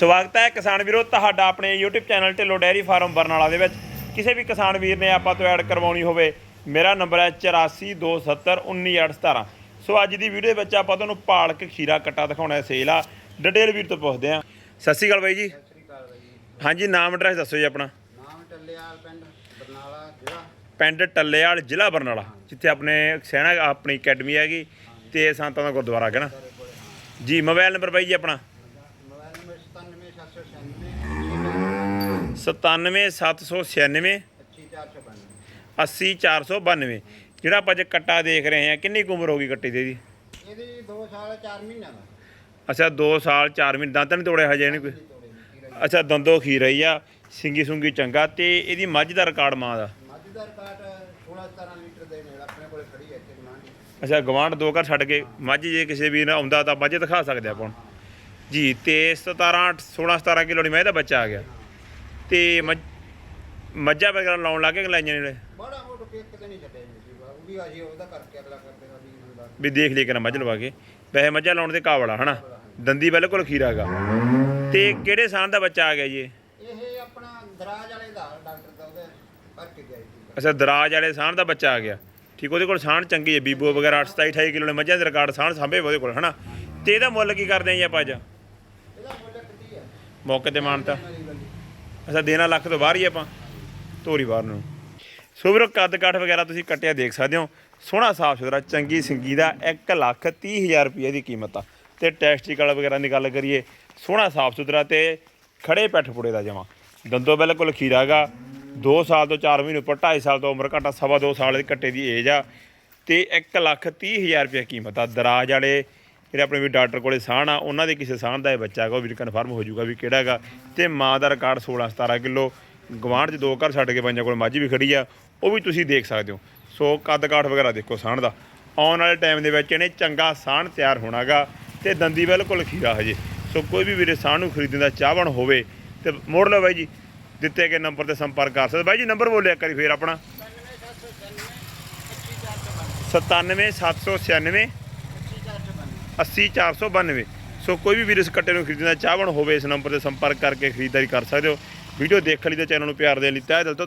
ਸਵਾਗਤ ਹੈ ਕਿਸਾਨ ਵੀਰੋ ਤੁਹਾਡਾ ਆਪਣੇ YouTube channel Dhillon dairy farm Barnala ਦੇ ਵਿੱਚ। ਕਿਸੇ ਵੀ ਕਿਸਾਨ ਵੀਰ ਨੇ ਆਪਾਂ ਤੋਂ ਐਡ ਕਰਵਾਉਣੀ ਹੋਵੇ ਮੇਰਾ ਨੰਬਰ ਹੈ 8427191817 ਸੋ ਅੱਜ ਦੀ ਵੀਡੀਓ ਵਿੱਚ ਆਪਾਂ ਤੁਹਾਨੂੰ ਪਾਲਕ ਖੀਰਾ ਕੱਟਾ ਦਿਖਾਉਣਾ ਹੈ ਸੇਲ ਆ। ਡਿਟੇਲ ਵੀਰ ਤੋਂ ਪੁੱਛਦੇ ਹਾਂ। ਸਤਿ ਸ਼੍ਰੀ ਅਕਾਲ ਬਾਈ ਜੀ। ਸਤਿ ਸ੍ਰੀ ਅਕਾਲ ਬਾਈ ਜੀ। ਹਾਂਜੀ ਨਾਮ ਐਡਰੈਸ ਦੱਸੋ ਜੀ ਆਪਣਾ। ਨਾਮ ਟੱਲੇਵਾਲ ਪਿੰਡ ਬਰਨਾਲਾ ਜ਼ਿਲ੍ਹਾ। ਪਿੰਡ ਟੱਲੇਵਾਲ ਜ਼ਿਲ੍ਹਾ ਬਰਨਾਲਾ ਜਿੱਥੇ ਆਪਣੇ ਸੈਨਾ ਆਪਣੀ ਅਕੈਡਮੀ ਹੈਗੀ ਤੇ ਸੰਤਾਂ ਦਾ ਗੁਰਦੁਆਰਾ ਹੈਗਾ ਨਾ। ਜੀ ਮੋਬਾਈਲ ਨੰਬਰ ਬਾਈ ਜੀ ਆਪਣਾ। 97796 97796 80492 80492 ਜਿਹੜਾ ਆਪਾਂ ਅੱਜ ਕੱਟਾ ਦੇਖ ਰਹੇ ਹਾਂ ਕਿੰਨੀ ਕੁ ਉਮਰ ਹੋ ਗਈ ਕੱਟੀ ਦੀ ਜੀ ਇਹਦੀ 2 ਸਾਲ 4 ਮਹੀਨਾ ਦਾ। ਅੱਛਾ 2 ਸਾਲ 4 ਮਹੀਨੇ। ਦੰਦ ਨਹੀਂ ਤੋੜੇ ਹਜੇ ਨਹੀਂ ਕੋਈ ਦੀ ਅੱਛਾ ਦੰਦੋ ਖੀ ਰਹੀ ਆ। ਸਿੰਗੀ ਸੁੰਗੀ ਚੰਗਾ। ਤੇ ਇਹਦੀ ਮੱਝ ਦਾ ਰਿਕਾਰਡ ਮਾਂ ਦਾ? ਮੱਝ ਦਾ ਰਿਕਾਰਡ 16 17 ਲੀਟਰ ਦੇ ਨੇ ਆਪਣੇ ਕੋਲੇ ਖੜੀ ਹੈ ਇੱਥੇ ਗਮਾਂਡੀ ਅੱਛਾ ਗਵਾਂਢ ਦੋ ਘਰ ਛੱਡ ਕੇ। ਮੱਝ ਜੇ ਕਿਸੇ ਵੀ ਨਾ ਆਉਂਦਾ ਤਾਂ ਮੱਝ ਦਿਖਾ ਸਕਦੇ ਆਪਾਂ। ਜੀ ਤੇ 17 16 17 ਕਿਲੋ ਦੀ ਮੈਂ ਦਾ ਬੱਚਾ ਆ ਗਿਆ। ਤੇ ਮੱਝ- ਵਗੈਰਾ ਲਾਉਣ ਲੱਗੇ ਲਾਈਆਂ ਨੇ ਬੜਾ ਮੋਟੋ ਕੇਕ ਕਿਤੇ ਨਹੀਂ ਛੱਡਿਆ ਜੀ ਸੀ ਉਹ ਵੀ ਅਜੇ ਉਹਦਾ ਕਰਕੇ ਅਗਲਾ ਕਰਦੇ ਵੀ ਹੁੰਦਾ ਵੀ ਦੇਖ ਲਈ ਕਿ ਨਾ ਮੱਝ ਲਵਾ ਕੇ। ਵੈਸੇ ਮੱਝਾਂ ਲਾਉਣ ਦੇ ਕਾਬਲਾ ਹਨਾ? ਦੰਦੀ ਬਿਲਕੁਲ ਖੀਰਾਗਾ ਤੇ ਕਿਹੜੇ ਸਾਲ ਦਾ ਬੱਚਾ ਆ ਗਿਆ ਜੀ ਇਹ? ਆਪਣਾ ਦਰਾਜ ਵਾਲੇ ਦਾ ਡਾਕਟਰ ਦਾ ਉਹਦੇ ਕਰਕੇ ਗਿਆ ਜੀ। ਅੱਛਾ ਦਰਾਜ ਵਾਲੇ ਸਾਂਢ ਦਾ ਬੱਚਾ ਆ ਗਿਆ। ਠੀਕ ਉਹਦੇ ਕੋਲ ਸਾਂਢ ਚੰਗੀ ਹੈ ਬੀਬੋ ਵਗੈਰਾ 27 28 ਕਿਲੋ ਨੇ ਮੱਝਾਂ ਦੇ ਰਿਕਾਰਡ ਸਾਂਢ ਸਾਂਭੇ ਉਹਦੇ ਕੋਲ ਹਨਾ? ਤੇ ਇਹਦਾ ਮੁੱਲ ਕੀ ਕਰਦੇ ਆ ਜੀ ਆਪਾਂ ਅੱਜ? ਇਹਦਾ ਮੌਕੇ ਤੇ ਮਾਨਤਾ। ਅੱਛਾ, ਦੇਣਾ ਲੱਖ ਤੋਂ ਬਾਹਰ ਹੀ ਆਪਾਂ ਧੋਰੀ ਬਾਹਰ ਨੂੰ। ਸੋ ਵੀਰੋ ਕੱਦ ਕਾਠ ਵਗੈਰਾ ਤੁਸੀਂ ਕੱਟਿਆ ਦੇਖ ਸਕਦੇ ਹੋ। ਸੋਹਣਾ ਸਾਫ਼ ਸੁਥਰਾ, ਚੰਗੀ ਸਿੰਗੀ ਦਾ 1 ਲੱਖ 30 ਹਜ਼ਾਰ ਰੁਪਏ ਦੀ ਕੀਮਤ ਆ। ਤੇ ਟੈਸਟੀਕਲ ਵਗੈਰਾ ਦੀ ਗੱਲ ਕਰੀਏ, ਸੋਹਣਾ ਸਾਫ਼ ਸੁਥਰਾ ਤੇ ਖੜੇ ਪੈਠ ਪੁੜੇ ਦਾ ਜਮਾ। ਦੰਦੋ ਬਿਲਕੁਲ ਖੀਰਾਗਾ 2 ਸਾਲ ਤੋਂ 4 ਮਹੀਨੇ ਉੱਪਰ 2.5 ਸਾਲ ਤੋਂ ਉਮਰ ਘਟਾ ਸਵਾ 2 ਸਾਲ ਦੀ ਕੱਟੇ ਦੀ ਏਜ ਆ। ਤੇ 1 ਲੱਖ 30 ਹਜ਼ਾਰ ਰੁਪਏ ਕੀਮਤ ਆ। ਦਰਾਜ ਵਾਲੇ ਜਿਹੜੇ ਆਪਣੇ ਵੀ ਡਾਕਟਰ ਕੋਲੇ ਸਾਹਣ ਆ ਉਹਨਾਂ ਦੇ ਕਿਸੇ ਸਾਹਣ ਦਾ ਇਹ ਬੱਚਾ ਹੈਗਾ, ਉਹ ਵੀ ਕਨਫਰਮ ਹੋ ਜਾਊਗਾ ਵੀ ਕਿਹੜਾ ਹੈਗਾ। ਤੇ ਮਾਂ ਦਾ ਰਿਕਾਰਡ 16 17 ਕਿਲੋ ਗਵਾਂਢ 'ਚ ਦੋ ਘਰ ਛੱਡ ਕੇ ਪੰਜਾਂ ਕੋਲ ਮੱਝ ਵੀ ਖੜੀ ਆ, ਉਹ ਵੀ ਤੁਸੀਂ ਦੇਖ ਸਕਦੇ ਹੋ। ਸੋ ਕੱਦ ਕਾਠ ਵਗੈਰਾ ਦੇਖੋ ਸਾਹਣ ਦਾ। ਆਉਣ ਵਾਲੇ ਟਾਈਮ ਦੇ ਵਿੱਚ ਇਹਨੇ ਚੰਗਾ ਸਾਹਣ ਤਿਆਰ ਹੋਣਾਗਾ ਤੇ ਦੰਦੀ ਬਿਲਕੁਲ ਖੀਰਾ ਹਜੇ। ਸੋ ਕੋਈ ਵੀ ਵੀਰੇ ਸਾਹਣ ਨੂੰ ਖਰੀਦਣ ਦਾ ਚਾਹਵਣ ਹੋਵੇ, ਤੇ ਮੋੜ ਲਓ ਬਾਈ ਜੀ, ਦਿੱਤੇ ਗਏ ਨੰਬਰ ਤੇ ਸੰਪਰਕ ਕਰ ਸਕਦੇ ਬਾਈ ਜੀ ਨੰਬਰ ਬੋਲਿਆ ਕਰੀ ਫੇਰ ਆਪਣਾ। 97796 80492 ਸੋ ਕੋਈ ਵੀ ਵੀਰ ਇਸ ਕੱਟੇ ਨੂੰ ਖਰੀਦਣਾ ਚਾਹਵਣ ਹੋਵੇ, ਇਸ ਨੰਬਰ ਤੇ ਸੰਪਰਕ ਕਰਕੇ ਖਰੀਦਦਾਰੀ ਕਰ ਸਕਦੇ ਹੋ। ਵੀਡੀਓ ਦੇਖਣ ਲਈ ਤੇ ਚੈਨਲ ਨੂੰ ਪਿਆਰ ਦੇਣ ਲਈ ਤਹਿ ਦਿਲ ਤੋਂ